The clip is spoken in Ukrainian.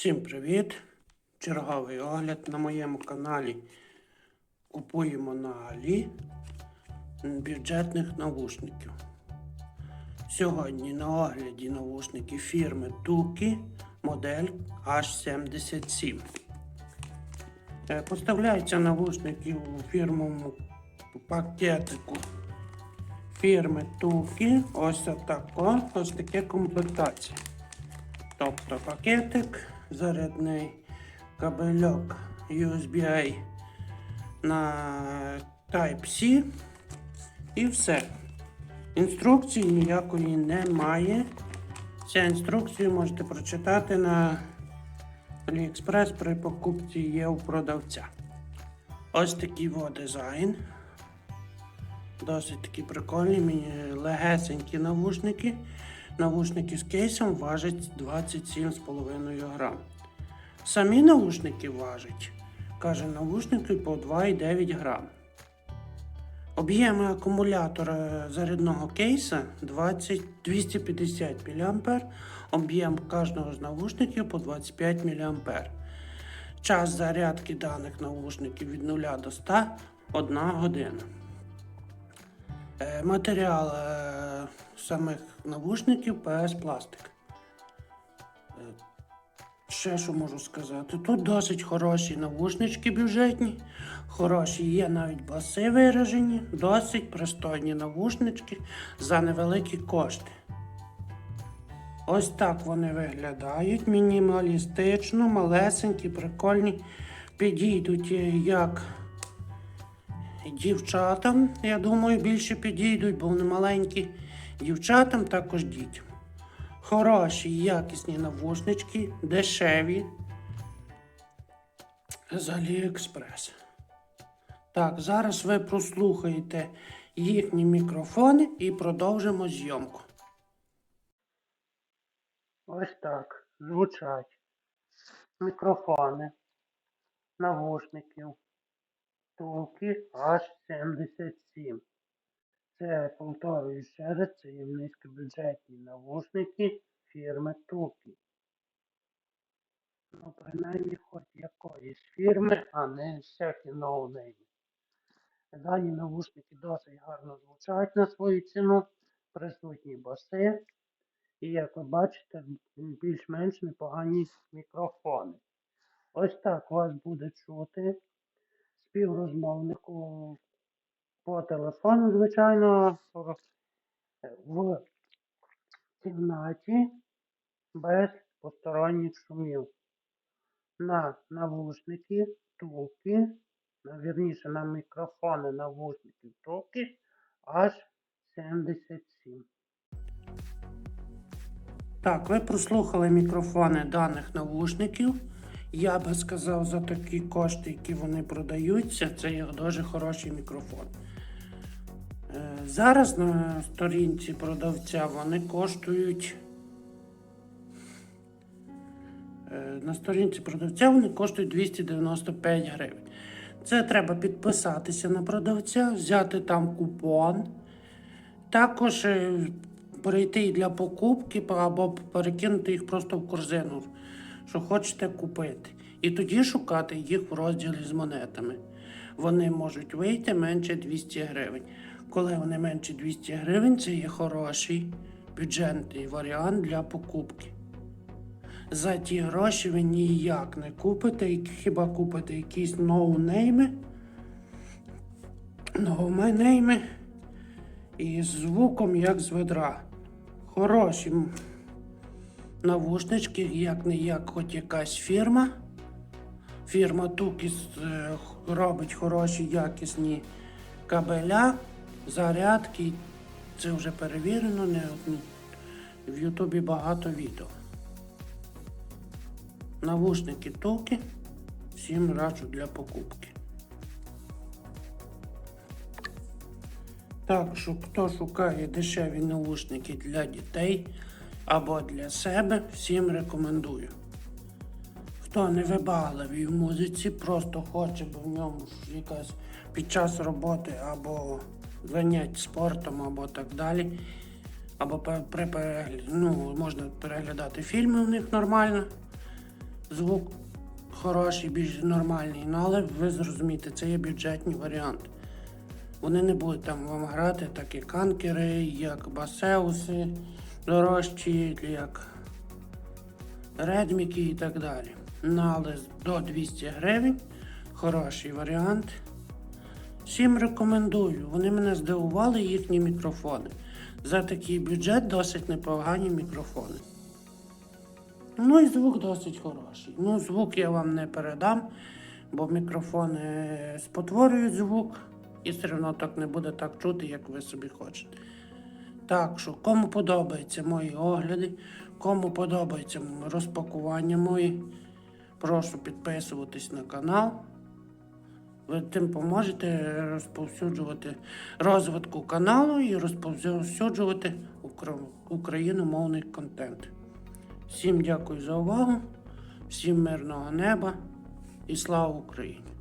Всім привіт! Черговий огляд на моєму каналі. Купуємо на Алі бюджетних навушників. Сьогодні на огляді навушники фірми Туки модель H77. Е, Поставляються навушники у фірмовому пакетику фірми Туки. Ось отако, ось таке комплектація. Тобто пакетик, зарядний кабельок USB на Type-C і все. Інструкції ніякої немає. Ця інструкцію можете прочитати на AliExpress при покупці є у продавця. Ось такий во дизайн. Досить такі прикольні, мені легесенькі навушники. Навушники з кейсом важать 27,5 грам. Самі навушники важать, каже навушники по 2,9 грам. Об'єми акумулятора зарядного кейса 20, 250 мА, об'єм кожного з навушників по 25 мА. Час зарядки даних навушників від 0 до 100 1 година. Е, Матеріал е, самих навушників PS пластик. Е, Ще що можу сказати? Тут досить хороші навушнички бюджетні, хороші є навіть баси виражені, досить пристойні навушнички за невеликі кошти. Ось так вони виглядають. Мінімалістично, малесенькі, прикольні. Підійдуть як дівчатам, я думаю, більше підійдуть, бо вони маленькі. Дівчатам також дітям. Хороші, якісні навушнички, дешеві. З Aliexpress. Так, зараз ви прослухаєте їхні мікрофони і продовжимо зйомку. Ось так звучать мікрофони навушників. Туки H77. Це повторюю ще раз, це є низькобюджетні навушники фірми Туки. Ну, принаймні хоч якоїсь фірми, а не всякі ноунейми. Дані навушники досить гарно звучать на свою ціну, присутні баси. І як ви бачите, більш-менш непогані мікрофони. Ось так вас буде чути співрозмовнику по телефону, звичайно, в кімнаті без посторонніх шумів. На навушники, на, вірніше на мікрофони навушників туки аж 77. Так, ви прослухали мікрофони даних навушників. Я би сказав, за такі кошти, які вони продаються, це дуже хороший мікрофон. Е, Зараз на сторінці продавця вони коштують. е, На сторінці продавця вони коштують 295 гривень. Це треба підписатися на продавця, взяти там купон. Також е, перейти для покупки або перекинути їх просто в корзину, що хочете купити. І тоді шукати їх в розділі з монетами. Вони можуть вийти менше 200 гривень. Коли вони менше 200 гривень, це є хороший бюджетний варіант для покупки. За ті гроші ви ніяк не купите, хіба купите якісь ноунейми, ноунейми і з звуком як з ведра. Хороші навушнички, як не як хоч якась фірма. Фірма Тукіс е, робить хороші якісні кабеля, зарядки. Це вже перевірено, не. В Ютубі багато відео. Навушники Туки. Всім раджу для покупки. Так що хто шукає дешеві наушники для дітей або для себе, всім рекомендую. Хто не вибагливий в музиці, просто хоче, бо в ньому якась під час роботи або занять спортом, або так далі. Або при перегляді, ну, можна переглядати фільми у них нормально. звук хороший, більш нормальний. Ну, але ви зрозумієте, це є бюджетні варіанти. Вони не будуть там вам грати так як канкери, як басеуси дорожчі, як редміки і так далі. Але до 200 гривень хороший варіант. Всім рекомендую. Вони мене здивували, їхні мікрофони. За такий бюджет досить непогані мікрофони. Ну і звук досить хороший. Ну, звук я вам не передам, бо мікрофони спотворюють звук і все одно так не буде так чути, як ви собі хочете. Так що, кому подобаються мої огляди, кому подобається розпакування мої, прошу підписуватись на канал. Ви тим поможете розповсюджувати розвитку каналу і розповсюджувати україномовний контент. Всім дякую за увагу, всім мирного неба і слава Україні!